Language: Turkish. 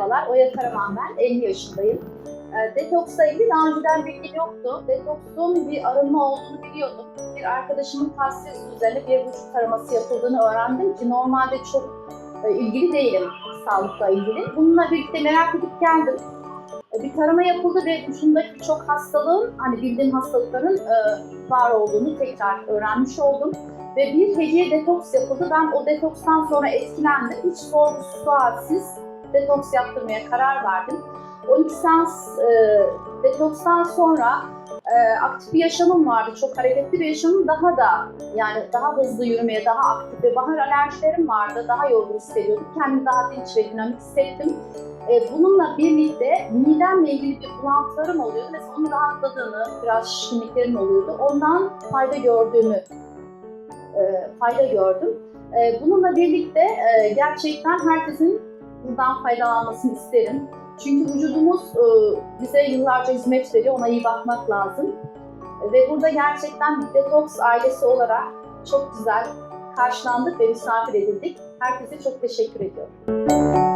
Merhabalar, Oya Karaman ben, 50 yaşındayım. E, Detoksla ilgili daha önceden bilgim yoktu. Detoksun bir arınma olduğunu biliyordum. Bir arkadaşımın tavsiyesi üzerine bir vücut taraması yapıldığını öğrendim ki normalde çok e, ilgili değilim sağlıkla ilgili. Bununla birlikte merak edip geldim. E, Bir tarama yapıldı ve vücudumdaki birçok hastalığın, hani bildiğim hastalıkların e, var olduğunu tekrar öğrenmiş oldum. Ve bir hediye detoks yapıldı. Ben o detokstan sonra etkilendim. Hiç sorgusuz sualsiz detoks yaptırmaya karar verdim. 12 seans e, detokstan sonra e, aktif bir yaşamım vardı. Çok hareketli bir yaşamım. Daha da yani daha hızlı yürümeye, daha aktif ve bahar alerjilerim vardı. Daha yorgun hissediyordum. Kendimi daha dinç ve dinamik hissettim. E, bununla birlikte midemle ilgili bir bulantılarım oluyordu. Mesela onun rahatladığını, biraz şişkinliklerim oluyordu. Ondan fayda gördüğümü e, fayda gördüm. E, bununla birlikte e, gerçekten herkesin buradan faydalanmasını isterim. Çünkü vücudumuz e, bize yıllarca hizmet veriyor, ona iyi bakmak lazım. Ve burada gerçekten Detox ailesi olarak çok güzel karşılandık ve misafir edildik. Herkese çok teşekkür ediyorum.